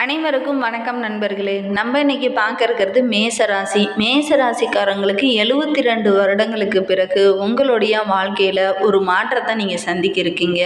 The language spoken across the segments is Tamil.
அனைவருக்கும் வணக்கம் நண்பர்களே. நம்ம இன்னைக்கு பார்க்க இருக்கிறது மேசராசி. மேசராசிக்காரங்களுக்கு எழுபத்தி ரெண்டு வருடங்களுக்கு பிறகு உங்களுடைய வாழ்க்கையில் ஒரு மாற்றத்தை நீங்கள் சந்திக்க இருக்கீங்க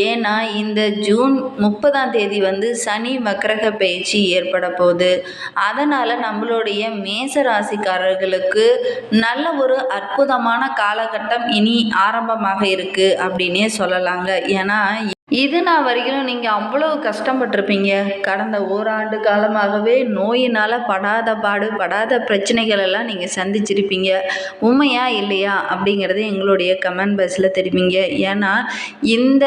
ஏன்னா இந்த ஜூன் முப்பதாம் தேதி வந்து சனி வக்கரக பயிற்சி ஏற்பட போகுது. அதனால் நம்மளுடைய மேசராசிக்காரர்களுக்கு நல்ல ஒரு அற்புதமான காலகட்டம் இனி ஆரம்பமாக இருக்குது அப்படின்னே சொல்லலாங்க. ஏன்னா இது நான் வரைக்கும் நீங்கள் அவ்வளவு கஷ்டப்பட்டிருப்பீங்க. கடந்த ஓராண்டு காலமாகவே நோயினால் படாத பாடு படாத பிரச்சனைகள் எல்லாம் நீங்கள் சந்திச்சிருப்பீங்க. உண்மையா இல்லையா? அப்படிங்கிறது எங்களுடைய கமெண்ட் பாக்ஸில் தெரிவிங்க. ஏன்னா இந்த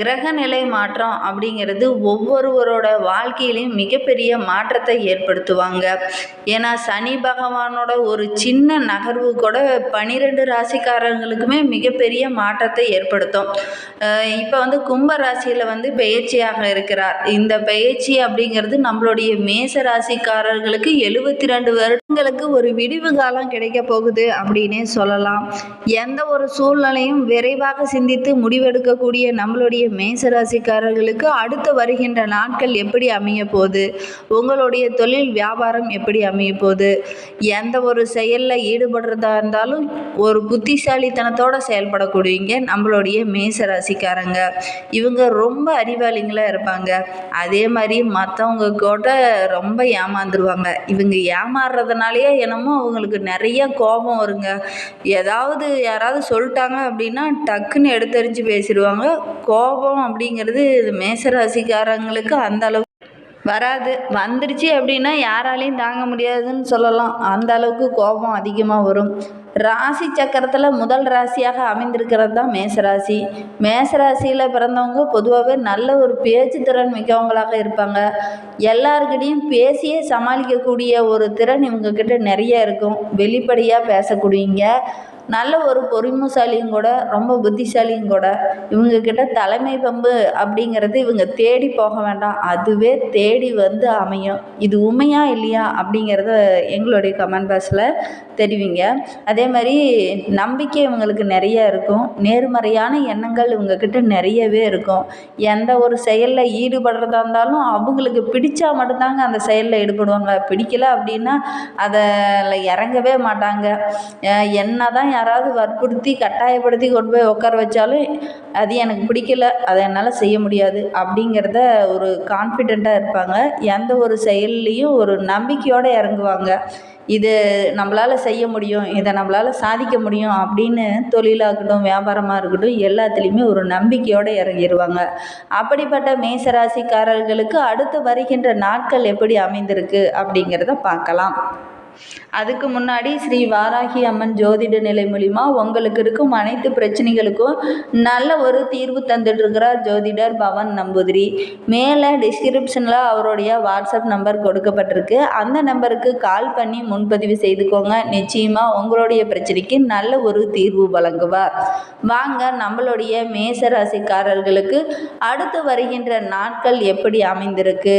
கிரக நிலை மாற்றம் அப்படிங்கிறது ஒவ்வொருவரோட வாழ்க்கையிலையும் மிகப்பெரிய மாற்றத்தை ஏற்படுத்துவாங்க. ஏன்னா சனி பகவானோட ஒரு சின்ன நகர்வு கூட பனிரெண்டு ராசிக்காரங்களுக்குமே மிகப்பெரிய மாற்றத்தை ஏற்படுத்தும். இப்போ வந்து கும்ப ராசியில் வந்து பெயர்ச்சியாக இருக்கிறார். இந்த பெயர்ச்சி அப்படிங்கிறது நம்மளுடைய மேச ராசிக்காரர்களுக்கு எழுபத்தி ரெண்டு உங்களுக்கு ஒரு விடிவு காலம் கிடைக்க போகுது அப்படின்னே சொல்லலாம். எந்த ஒரு சூழ்நிலையும் விரைவாக சிந்தித்து முடிவெடுக்கக்கூடிய நம்மளுடைய மேசராசிக்காரர்களுக்கு அடுத்து வருகின்ற நாட்கள் எப்படி அமைய போகுது? உங்களுடைய தொழில் வியாபாரம் எப்படி அமைய போகுது? எந்த ஒரு செயலில் ஈடுபடுறதா இருந்தாலும் ஒரு புத்திசாலித்தனத்தோடு செயல்படக்கூடியவங்க நம்மளுடைய மேசராசிக்காரங்க. இவங்க ரொம்ப அறிவாளிங்களாக இருப்பாங்க. அதே மாதிரி மற்றவங்க கூட ரொம்ப ஏமாந்துருவாங்க. இவங்க ஏமாறுறதுனாலயே என்னமோ அவங்களுக்கு நிறைய கோபம் வருங்க. ஏதாவது யாராவது சொல்லிட்டாங்க அப்படின்னா டக்குன்னு எடுத்தறிஞ்சு பேசிடுவாங்க. கோபம் அப்படிங்கிறது மேசராசிக்காரங்களுக்கு அந்த அளவு வராது. வந்துடுச்சு அப்படின்னா யாராலையும் தாங்க முடியாதுன்னு சொல்லலாம். அந்த அளவுக்கு கோபம் அதிகமாக வரும். ராசி சக்கரத்தில் முதல் ராசியாக அமைந்திருக்கிறது தான் மேசராசி. மேசராசியில் பிறந்தவங்க பொதுவாகவே நல்ல ஒரு பேச்சு திறன் மிக்கவங்களாக இருப்பாங்க. எல்லாருக்கிட்டையும் பேசியே சமாளிக்கக்கூடிய ஒரு திறன் இவங்கக்கிட்ட நிறைய இருக்கும். வெளிப்படையாக பேசக்கூடியவங்க நல்ல ஒரு பொறுமைசாலியும் கூட ரொம்ப புத்திசாலியும் கூட. இவங்கக்கிட்ட தலைமை பம்பு அப்படிங்கிறது இவங்க தேடி போக வேண்டாம். அதுவே தேடி வந்து அமையும். இது உண்மையா இல்லையா அப்படிங்கிறத எங்களுடைய கமெண்ட் பாக்ஸில் தெரிவிங்க. அதே அதே மாதிரி நம்பிக்கை இவங்களுக்கு நிறைய இருக்கும். நேர்மறையான எண்ணங்கள் இவங்கக்கிட்ட நிறையவே இருக்கும். எந்த ஒரு செயலில் ஈடுபடுறதா இருந்தாலும் அவங்களுக்கு பிடிச்சா மட்டும்தாங்க அந்த செயலில் ஈடுபடுவாங்க. பிடிக்கல அப்படின்னா அதில் இறங்கவே மாட்டாங்க. என்ன தான் யாராவது வற்புறுத்தி கட்டாயப்படுத்தி கொண்டு போய் உட்கார வச்சாலும் அது எனக்கு பிடிக்கல அதை என்னால் செய்ய முடியாது அப்படிங்கிறத ஒரு கான்ஃபிடெண்ட்டாக இருப்பாங்க. எந்த ஒரு செயல்லையும் ஒரு நம்பிக்கையோடு இறங்குவாங்க. இது நம்மளால் செய்ய முடியும் இதை நம்மளால் சாதிக்க முடியும் அப்படின்னு தொழிலாக இருக்கட்டும் வியாபாரமாக இருக்கட்டும் எல்லாத்துலேயுமே ஒரு நம்பிக்கையோடு இறங்கிடுவாங்க அப்படிப்பட்ட மேசராசிக்காரர்களுக்கு அடுத்து வருகின்ற நாட்கள் எப்படி அமைந்திருக்கு அப்படிங்கிறத பார்க்கலாம். அதுக்கு முன்னாடி ஸ்ரீ வாராகி அம்மன் ஜோதிட நிலை மூலிமா உங்களுக்கு இருக்கும் அனைத்து பிரச்சனைகளுக்கும் நல்ல ஒரு தீர்வு தந்துட்டுருக்கிறார் ஜோதிடர் பவன் நம்பூதிரி. மேலே டிஸ்கிரிப்ஷனில் அவருடைய வாட்ஸ்அப் நம்பர் கொடுக்கப்பட்டிருக்கு. அந்த நம்பருக்கு கால் பண்ணி முன்பதிவு செய்துக்கோங்க. நிச்சயமாக உங்களுடைய பிரச்சனைக்கு நல்ல ஒரு தீர்வு வழங்குவார். வாங்க நம்மளுடைய மேச ராசிக்காரர்களுக்கு அடுத்து வருகின்ற நாட்கள் எப்படி அமைந்திருக்கு?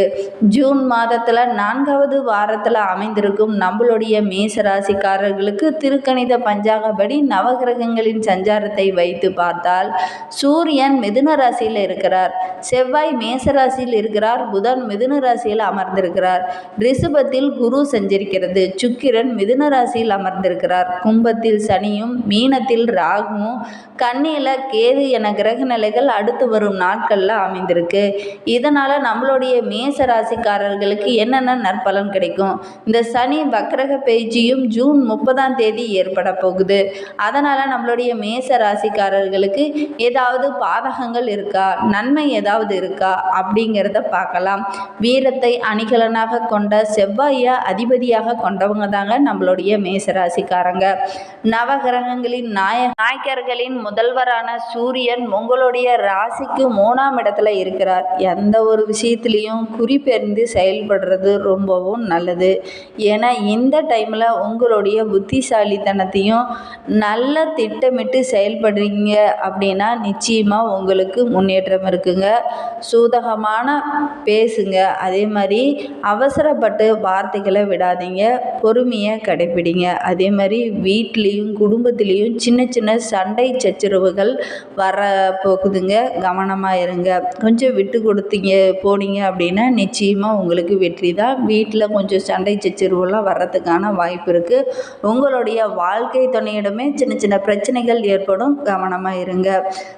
ஜூன் மாதத்தில் நான்காவது வாரத்தில் அமைந்திருக்கும் நம்மளுடைய மேச ராசிக்காரர்களுக்கு திருக்கணித பஞ்சாங்கப்படி நவகிரகங்களின் சஞ்சாரத்தை வைத்து பார்த்தால் சூரியன் மிதுன ராசியில் இருக்கிறார். செவ்வாய் மேச ராசியில் இருக்கிறார். புதன் மிதுன ராசியில் அமர்ந்திருக்கிறார். ரிஷபத்தில் குரு சஞ்சரிக்கிறது. சுக்கிரன் மிதுன ராசியில் அமர்ந்திருக்கிறார். கும்பத்தில் சனியும் மீனத்தில் ராகுவும் கண்ணியில் கேது என கிரக நிலைகள் அடுத்து வரும் நாட்களில் அமைந்திருக்கு. இதனால் நம்மளுடைய மேச ராசிக்காரர்களுக்கு என்னென்ன நற்பலன் கிடைக்கும்? இந்த சனி நவக்கிரக பேச்சியும் ஜூன் முப்பதாம் தேதி ஏற்பட போகுது. அதனால் நம்மளுடைய மேச ராசிக்காரர்களுக்கு ஏதாவது பாதகங்கள் இருக்கா? நன்மை ஏதாவது இருக்கா? அப்படிங்கிறத பார்க்கலாம். வீரத்தை அணிகலனாக கொண்ட செவ்வாயை அதிபதியாக கொண்டவங்க தாங்க நம்மளுடைய மேச ராசிக்காரங்க நவகிரகங்களின் நாய நாயக்கர்களின் முதல்வரான சூரியன் உங்களுடைய ராசிக்கு மூணாம் இடத்துல இருக்கிறார். எந்த ஒரு விஷயத்துலேயும் குறிப்பெறிந்து செயல்படுறது ரொம்பவும் நல்லது. ஏன்னா இந்த டைமில் உங்களுடைய புத்திசாலித்தனத்தையும் நல்ல திட்டமிட்டு செயல்படுறீங்க அப்படின்னா நிச்சயமாக உங்களுக்கு முன்னேற்றம் இருக்குங்க. சூதகமான பேசுங்க. அதே மாதிரி அவசரப்பட்டு வார்த்தைகளை விடாதீங்க. பொறுமையை கடைப்பிடிங்க அதே மாதிரி வீட்லேயும் குடும்பத்துலேயும் சின்ன சின்ன சண்டை சச்சரவுகள் வர போகுதுங்க. கவனமாக இருங்க. கொஞ்சம் விட்டு கொடுத்தீங்க போனீங்க அப்படின்னா நிச்சயமாக உங்களுக்கு வெற்றி தான். வீட்டில் கொஞ்சம் சண்டை சச்சரவுலாம் வரத்துக்கான வாய்ப்பு இருக்குது உங்களுடைய வாழ்க்கை துணையிடமே சின்ன சின்ன பிரச்சனைகள் ஏற்படும். கவனமாக இருங்க.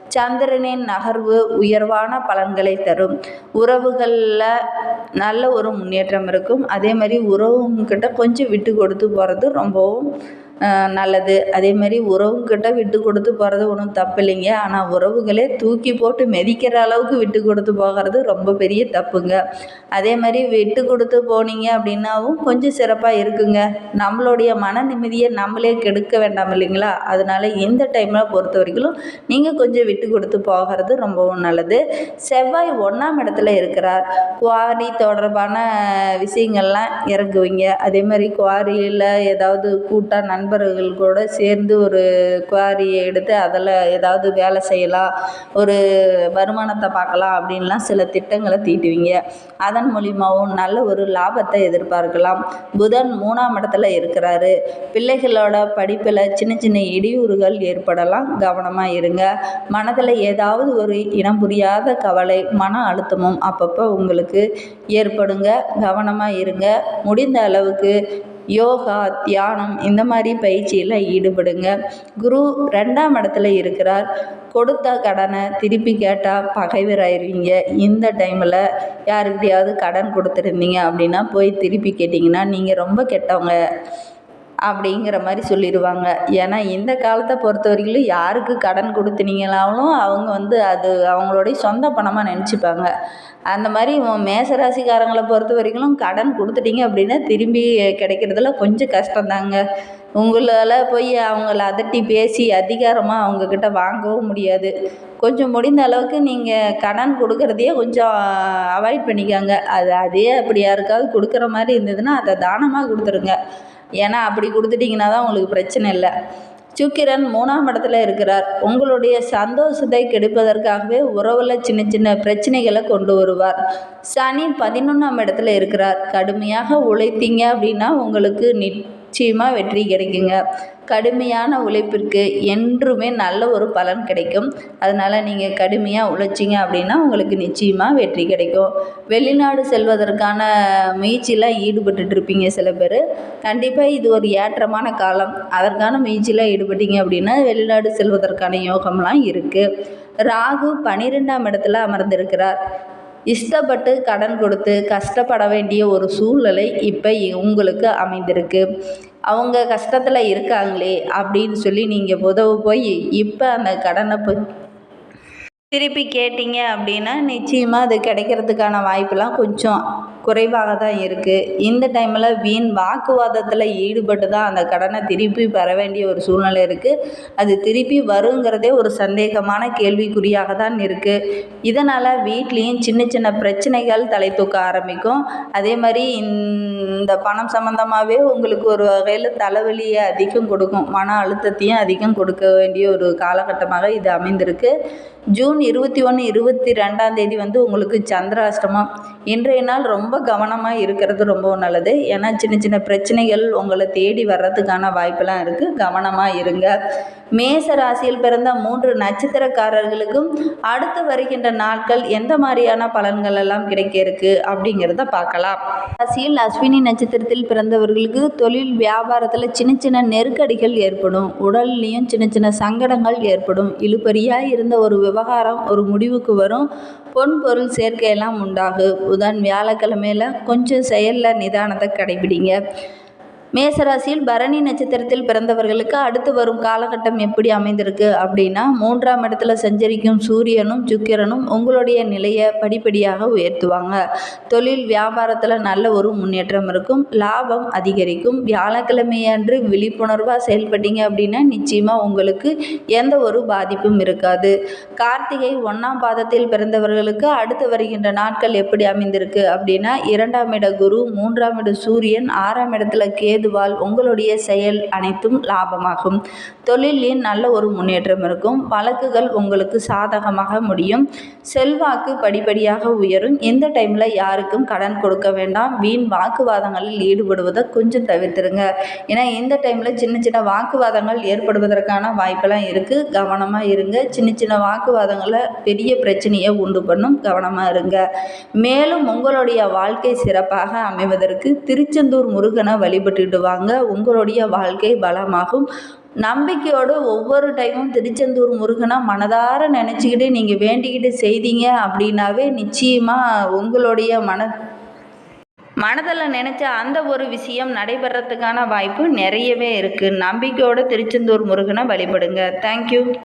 சந்திரனின் நகர்வு உயர்வான பலன்களை தரும். உறவுகளில் நல்ல ஒரு முன்னேற்றம் இருக்கும். அதே மாதிரி உறவுங்கிட்ட கொஞ்சம் விட்டு கொடுத்து போகிறது ரொம்பவும் நல்லது. அதேமாரி உறவுங்கிட்ட விட்டு கொடுத்து போகிறது ஒன்றும் தப்பு இல்லைங்க ஆனால் உறவுகளே தூக்கி போட்டு மிதிக்கிற அளவுக்கு விட்டு கொடுத்து போகிறது ரொம்ப பெரிய தப்புங்க. அதே மாதிரி விட்டு கொடுத்து போனீங்க அப்படின்னாவும் கொஞ்சம் சிறப்பாக இருக்குங்க. நம்மளுடைய மன நிம்மதியை நம்மளே கெடுக்க வேண்டாம் இல்லைங்களா? அதனால் இந்த டைமில் பொறுத்த வரைக்கும் நீங்கள் கொஞ்சம் விட்டு கொடுத்து போகிறது ரொம்பவும் நல்லது. செவ்வாய் ஒன்றாம் இடத்துல இருக்கிறார். குவாரி தொடர்பான விஷயங்கள்லாம் இறங்குவீங்க. அதே மாதிரி குவாரியில் ஏதாவது கூட்டாக நண்பர்கள் கூட சேர்ந்து ஒரு குவாரியை எடுத்து அதில் ஏதாவது வேலை செய்யலாம் ஒரு வருமானத்தை பார்க்கலாம் அப்படின்லாம் சில திட்டங்களை தீட்டுவீங்க. அதன் மூலிமாவும் நல்ல ஒரு லாபத்தை எதிர்பார்க்கலாம். புதன் மூணாம் இடத்துல இருக்கிறாரு. பிள்ளைகளோட படிப்பில் சின்ன சின்ன இடையூறுகள் ஏற்படலாம். கவனமாக இருங்க. மனதில் ஏதாவது ஒரு இனம் புரியாத கவலை மன அழுத்தமும் அப்பப்போ உங்களுக்கு ஏற்படுங்க. கவனமாக இருங்க. முடிந்த அளவுக்கு யோகா தியானம் இந்த மாதிரி பயிற்சியில் ஈடுபடுங்க. குரு ரெண்டாம் இடத்துல இருக்கிறார். கொடுத்த கடனை திருப்பி கேட்டால் பகைவராயிருவீங்க இந்த டைமில் யாருக்கிட்டையாவது கடன் கொடுத்துருந்தீங்க அப்படின்னா போய் திருப்பி கேட்டிங்கன்னா நீங்கள் ரொம்ப கெட்டவங்க. அப்படிங்கிற மாதிரி சொல்லிடுவாங்க. ஏன்னா இந்த காலத்தை பொறுத்த வரைக்கும் யாருக்கு கடன் கொடுத்தீங்கனாலும் அவங்க வந்து அது அவங்களுடைய சொந்த பணமாக நினச்சிப்பாங்க. அந்த மாதிரி மேசராசிக்காரங்களை பொறுத்த வரைக்கும் கடன் கொடுத்துட்டீங்க அப்படின்னா திரும்பி கிடைக்கிறதுல கொஞ்சம் கஷ்டம்தாங்க. உங்களால் போய் அவங்கள அதட்டி பேசி அதிகாரமாக அவங்கக்கிட்ட வாங்கவும் முடியாது. கொஞ்சம் முடிந்த அளவுக்கு நீங்கள் கடன் கொடுக்குறதையே கொஞ்சம் அவாய்ட் பண்ணிக்காங்க. அது அதே அப்படி யாருக்காவது கொடுக்குற மாதிரி இருந்ததுன்னா அதை தானமாக கொடுத்துருங்க. ஏன்னா அப்படி கொடுத்துட்டிங்கன்னா தான் உங்களுக்கு பிரச்சனை இல்லை. சுக்கிரன் மூணாம் இடத்துல இருக்கிறார். உங்களுடைய சந்தோஷத்தை கெடுப்பதற்காகவே உறவில் சின்ன சின்ன பிரச்சனைகளை கொண்டு வருவார். சனி பதினொன்றாம் இடத்துல இருக்கிறார். கடுமையாக உழைத்தீங்க அப்படின்னா உங்களுக்கு நிட் நிச்சயமாக வெற்றி கிடைக்குங்க. கடுமையான உழைப்பிற்கு என்றுமே நல்ல ஒரு பலன் கிடைக்கும். அதனால் நீங்கள் கடுமையாக உழைச்சிங்க அப்படின்னா உங்களுக்கு நிச்சயமாக வெற்றி கிடைக்கும். வெளிநாடு செல்வதற்கான முயற்சியில் ஈடுபட்டு இருப்பீங்க சில பேர். கண்டிப்பாக இது ஒரு ஏற்றமான காலம். அதற்கான முயற்சியில் ஈடுபட்டீங்க அப்படின்னா வெளிநாடு செல்வதற்கான யோகம்லாம் இருக்குது ராகு பனிரெண்டாம் இடத்துல அமர்ந்திருக்கிறார். இஷ்டப்பட்டு கடன் கொடுத்து கஷ்டப்பட வேண்டிய ஒரு சூழ்நிலை இப்போ உங்களுக்கு அமைந்திருக்கு. அவங்க கஷ்டத்தில் இருக்காங்களே அப்படின்னு சொல்லி நீங்கள் உதவ போய் இப்போ அந்த கடனை போய் திருப்பி கேட்டிங்க அப்படின்னா நிச்சயமாக அது கிடைக்கிறதுக்கான வாய்ப்பெலாம் கொஞ்சம் குறைவாக தான் இருக்குது இந்த டைமில் வீண் வாக்குவாதத்தில் ஈடுபட்டு தான் அந்த கடனை திருப்பி பெற வேண்டிய ஒரு சூழ்நிலை இருக்குது அது திருப்பி வருங்கிறதே ஒரு சந்தேகமான கேள்விக்குறியாக தான் இருக்குது இதனால் வீட்லேயும் சின்ன சின்ன பிரச்சனைகள் தலை தூக்க ஆரம்பிக்கும். அதே மாதிரி இந்த பணம் சம்மந்தமாகவே உங்களுக்கு ஒரு வகையில் தலைவலியை அதிகம் கொடுக்கும். மன அழுத்தத்தையும் அதிகம் கொடுக்க வேண்டிய ஒரு காலகட்டமாக இது அமைந்திருக்கு. ஜூன் இருபத்தி ஒன்று இருபத்தி ரெண்டாம் தேதி வந்து உங்களுக்கு சந்திராஷ்டமம். இன்றைய நாள் ரொம்ப ரொம்ப கவனமாக இருக்கிறது ரொம்ப நல்லது. ஏன்னா சின்ன சின்ன பிரச்சனைகள் உங்களை தேடி வர்றதுக்கான வாய்ப்பெல்லாம் இருக்குது கவனமாக இருங்க. மேச ராசியில் பிறந்த மூன்று நட்சத்திரக்காரர்களுக்கும் அடுத்து வருகின்ற நாட்கள் எந்த மாதிரியான பலன்கள் எல்லாம் கிடைக்க இருக்கு அப்படிங்கிறத பார்க்கலாம். ராசியில் அஸ்வினி நட்சத்திரத்தில் பிறந்தவர்களுக்கு தொழில் வியாபாரத்தில் சின்ன சின்ன நெருக்கடிகள் ஏற்படும். உடல்லையும் சின்ன சின்ன சங்கடங்கள் ஏற்படும். இழுபறியாக இருந்த ஒரு விவகாரம் ஒரு முடிவுக்கு வரும். பொன் பொருள் சேர்க்கையெல்லாம் உண்டாகும் புதன் மேலே கொஞ்சம் செயலில் நிதானத்தை கடைபிடிங்க. மேசராசியில் பரணி நட்சத்திரத்தில் பிறந்தவர்களுக்கு அடுத்து வரும் காலகட்டம் எப்படி அமைந்திருக்கு அப்படின்னா மூன்றாம் இடத்துல சஞ்சரிக்கும் சூரியனும் சுக்கிரனும் உங்களுடைய நிலையை படிப்படியாக உயர்த்துவாங்க. தொழில் வியாபாரத்தில் நல்ல ஒரு முன்னேற்றம் இருக்கும். லாபம் அதிகரிக்கும். வியாழக்கிழமையன்று விழிப்புணர்வாக செயல்பட்டீங்க அப்படின்னா நிச்சயமாக உங்களுக்கு எந்த ஒரு பாதிப்பும் இருக்காது. கார்த்திகை ஒன்றாம் பாதத்தில் பிறந்தவர்களுக்கு அடுத்து வருகின்ற நாட்கள் எப்படி அமைந்திருக்கு அப்படின்னா இரண்டாம் இட குரு மூன்றாம் இட சூரியன் ஆறாம் இடத்துல கேது ஏதுவால் உங்களுடைய செயல் அனைத்தும் லாபமாகும். தொழிலில் நல்ல ஒரு முன்னேற்றம் இருக்கும். வழக்குகள் உங்களுக்கு சாதகமாக முடியும். செல்வாக்கு படிப்படியாக உயரும். இந்த டைமில் யாருக்கும் கடன் கொடுக்க வேண்டாம். வீண் வாக்குவாதங்களில் ஈடுபடுவதை கொஞ்சம் தவிர்த்துருங்க. ஏன்னா இந்த டைமில் சின்ன சின்ன வாக்குவாதங்கள் ஏற்படுவதற்கான வாய்ப்பெல்லாம் இருக்குது கவனமாக இருங்க. சின்ன சின்ன வாக்குவாதங்களை பெரிய பிரச்சனையை உண்டு பண்ணும். கவனமாக இருங்க. மேலும் உங்களுடைய வாழ்க்கை சிறப்பாக அமைவதற்கு திருச்செந்தூர் முருகனை வழிபட்டு வாங்க உங்களுடைய வாழ்க்கை பலமாகும். நம்பிக்கையோடு ஒவ்வொரு டைமும் திருச்செந்தூர் முருகனை மனதார நினச்சிக்கிட்டு நீங்கள் வேண்டிக்கிட்டு செய்தீங்க அப்படின்னாவே நிச்சயமாக உங்களுடைய மன மனதில் நினச்ச அந்த ஒரு விஷயம் நடைபெறத்துக்கான வாய்ப்பு நிறையவே இருக்குது நம்பிக்கையோடு திருச்செந்தூர் முருகனை வழிபடுங்க. தேங்க்யூ